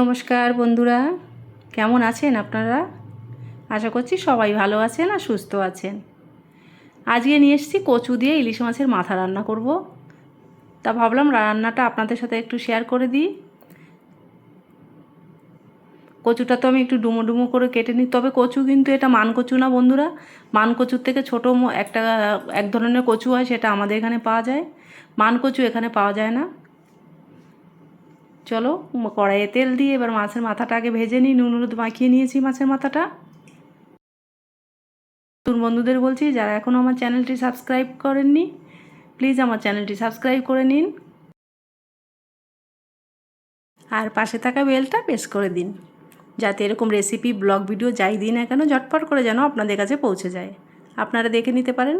নমস্কার বন্ধুরা, কেমন আছেন আপনারা? আশা করছি সবাই ভালো আছেন আর সুস্থ আছেন। আজকে নিয়ে এসেছি কচু দিয়ে ইলিশ মাছের মাথা রান্না করব। তা ভাবলাম রান্নাটা আপনাদের সাথে একটু শেয়ার করে দিই। কচুটা তো আমি একটু ডুমো ডুমো করে কেটে নিই। তবে কচু কিন্তু এটা মান কচু না বন্ধুরা। মান কচুর থেকে ছোটো একটা, এক ধরনের কচু হয়, সেটা আমাদের এখানে পাওয়া যায়। মান কচু এখানে পাওয়া যায় না। চলো কড়াইয়ে তেল দিয়ে এবার মাছের মাথাটা আগে ভেজে নিই। নুন, হলুদ মাখিয়ে নিয়েছি মাছের মাথাটা। নতুন বন্ধুদের বলছি, যারা এখনও আমার চ্যানেলটি সাবস্ক্রাইব করেননি, প্লিজ আমার চ্যানেলটি সাবস্ক্রাইব করে নিন। আর পাশে থাকা বেলটা প্রেস করে দিন, যাতে এরকম রেসিপি, ব্লগ, ভিডিও যাই দিই না কেন, ঝটপট করে যেন আপনাদের কাছে পৌঁছে যায়। আপনারা দেখে নিতে পারেন।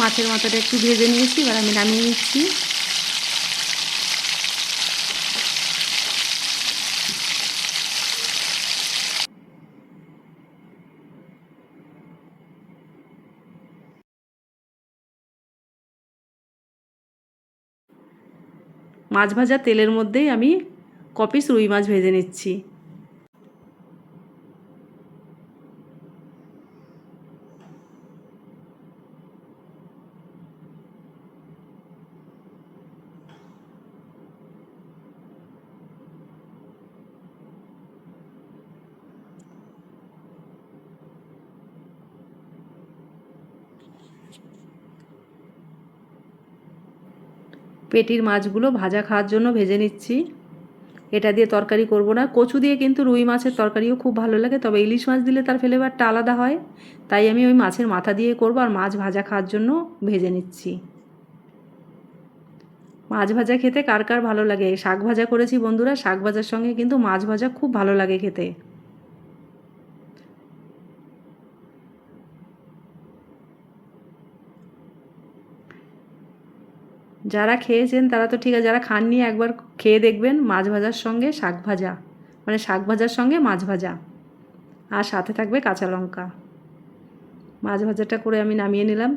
মাছের মাথাটা একটু ভেজে নিয়েছি, এবার আমি নামিয়ে নিচ্ছি। মাছ ভাজা তেলের মধ্যেই আমি কপিস রুই মাছ ভেজে নিচ্ছি। পেটির মাছগুলো ভাজা খাওয়ার জন্য ভেজে নিচ্ছি। এটা দিয়ে তরকারি করব না। কচু দিয়ে কিন্তু রুই মাছের তরকারিও খুব ভালো লাগে, তবে ইলিশ মাছ দিলে তার ফ্লেভারটা আলাদা হয়। তাই আমি ওই মাছের মাথা দিয়ে করব আর মাছ ভাজা খাওয়ার জন্য ভেজে নিচ্ছি। মাছ ভাজা খেতে কার কার ভালো লাগে? শাক ভাজা করেছি বন্ধুরা, শাক ভাজার সঙ্গে কিন্তু মাছ ভাজা খুব ভালো লাগে খেতে। যারা খেয়েছেন তারা তো ঠিক আছে, যারা খাননি একবার খেয়ে দেখবেন মাছ ভাজার সঙ্গে শাক ভাজা। মানে শাক ভাজার সঙ্গে মাছ ভাজা। আর সাথে থাকবে কাঁচা লঙ্কা। মাছ ভাজাটা করে আমি নামিয়ে নিলাম।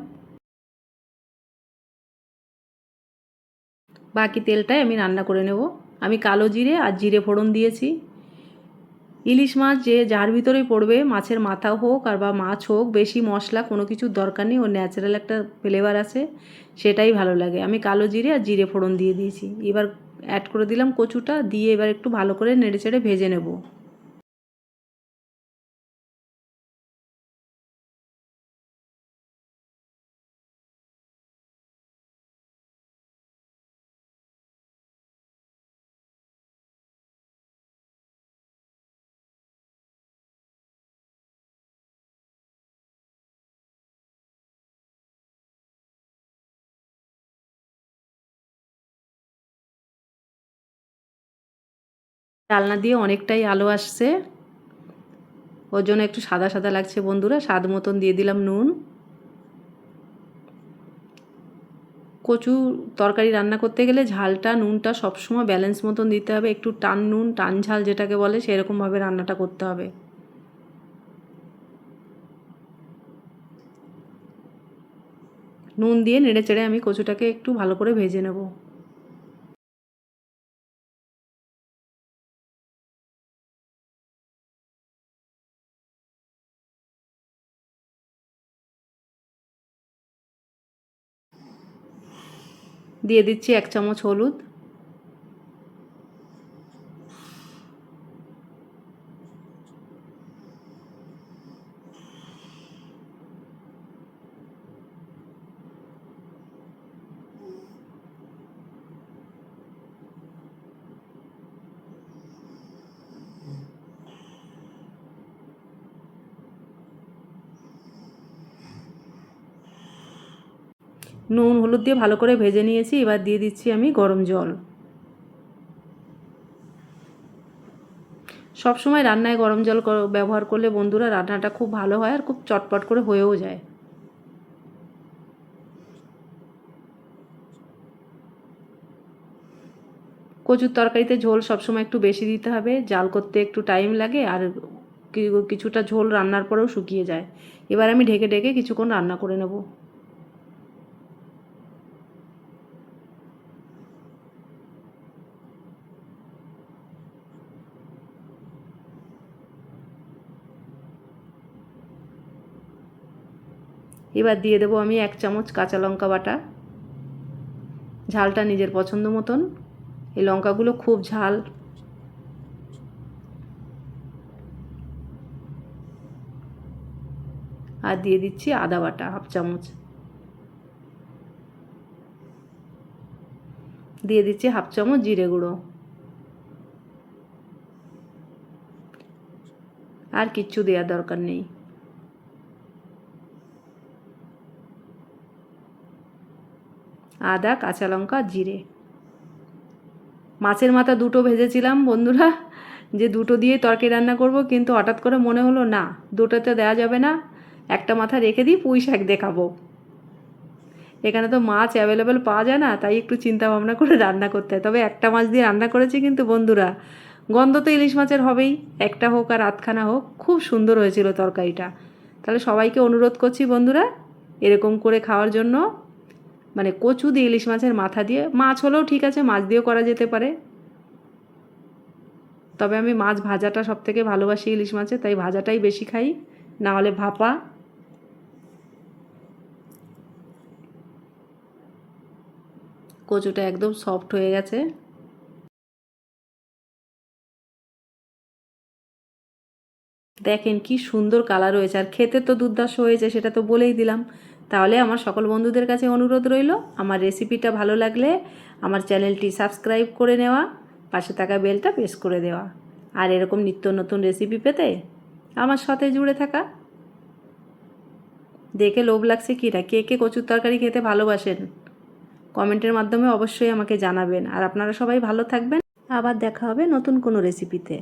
বাকি তেলটাই আমি রান্না করে নেব। আমি কালো জিরে আর জিরে ফোড়ন দিয়েছি। ইলিশ মাছ যে যার ভিতরেই পড়বে, মাছের মাথা হোক আর বা মাছ হোক, বেশি মশলা কোনো কিছুর দরকার নেই, ওর ন্যাচারাল একটা ফ্লেভার আছে, সেটাই ভালো লাগে। আমি কালো জিরে আর জিরে ফোড়ন দিয়ে দিয়েছি। এবার অ্যাড করে দিলাম কচুটা, দিয়ে এবার একটু ভালো করে নেড়ে চেড়ে ভেজে নেব। ডালনা দিয়ে অনেকটাই আলো আসছে। ওর জন্য একটু সাদা সাদা লাগছে বন্ধুরা, স্বাদ মতন দিয়ে দিলাম নুন। কচু তরকারি রান্না করতে গেলে ঝালটা, নুনটা সবসময় ব্যালেন্স মতন দিতে হবে। একটু টান নুন, টান ঝাল যেটাকে বলে সেরকমভাবে রান্নাটা করতে হবে। নুন দিয়ে নেড়ে চেড়ে আমি কচুটাকে একটু ভালো করে ভেজে নেব। দিয়ে দিচ্ছি এক চামচ হলুদ। নুন, হলুদ দিয়ে ভালো করে ভেজে নিয়েছি। এবার দিয়ে দিচ্ছি আমি গরম জল। সব সময় রান্নায় গরম জল ব্যবহার করলে বন্ধুরা রান্নাটা খুব ভালো হয় আর খুব চটপট করে হয়েও যায়। কচুর তরকারিতে ঝোল সবসময় একটু বেশি দিতে হবে। জাল করতে একটু টাইম লাগে আর কিছুটা ঝোল রান্নার পরেও শুকিয়ে যায়। এবার আমি ঢেকে ঢেকে কিছুক্ষণ রান্না করে নেব। এবার দিয়ে দেবো আমি এক চামচ কাঁচা লঙ্কা বাটা। ঝালটা নিজের পছন্দ মতন। এই লঙ্কাগুলো খুব ঝাল। আর দিয়ে দিচ্ছি আদা বাটা, হাফ চামচ। দিয়ে দিচ্ছি হাফ চামচ জিরে গুঁড়ো। আর কিচ্ছু দেওয়ার দরকার নেই। আদা, কাঁচা লঙ্কা, জিরে। মাছের মাথা দুটো ভেজেছিলাম বন্ধুরা, যে দুটো দিয়ে তরকারি রান্না করব, কিন্তু হঠাৎ করে মনে হলো, না, দুটোতে দেওয়া যাবে না। একটা মাথা রেখে দিই, পুঁই শাক দেখাবো। এখানে তো মাছ অ্যাভেলেবেল পাওয়া যায় না, তাই একটু চিন্তা ভাবনা করে রান্না করতে হয়। তবে একটা মাছ দিয়ে রান্না করেছি কিন্তু বন্ধুরা, গন্ধ তো ইলিশ মাছের হবেই। একটা হোক আর আধখানা হোক, খুব সুন্দর হয়েছিল তরকারিটা। তাহলে সবাইকে অনুরোধ করছি বন্ধুরা, এরকম করে খাওয়ার জন্য। মানে কচু দিয়ে ইলিশ মাছের মাথা দিয়ে, মাছ হলেও ঠিক আছে, মাছ দিয়েও করা যেতে পারে। তবে আমি মাছ ভাজাটা সব থেকে ভালোবাসি ইলিশ মাছে, তাই ভাজাটাই বেশি খাই, না হলে ভাপা। কচুটা একদম সফট হয়ে গেছে। দেখেন কি সুন্দর কালার হয়েছে, আর খেতে তো দুর্দার্শ হয়েছে, সেটা তো বলেই দিলাম। তাহলে আমার সকল বন্ধুদের কাছে অনুরোধ রইল, আমার রেসিপিটা ভালো লাগলে আমার চ্যানেলটি সাবস্ক্রাইব করে নেওয়া, পাশে থাকা বেলটা প্রেস করে দেওয়া। আর এরকম নিত্য নতুন রেসিপি পেতে আমার সাথে জুড়ে থাকা। দেখে লোভ লাগছে কি না কে কে কচুর তরকারি খেতে ভালোবাসেন? কমেন্টের মাধ্যমে অবশ্যই আমাকে জানাবেন। আর আপনারা সবাই ভালো থাকবেন। আবার দেখা হবে নতুন কোনো রেসিপিতে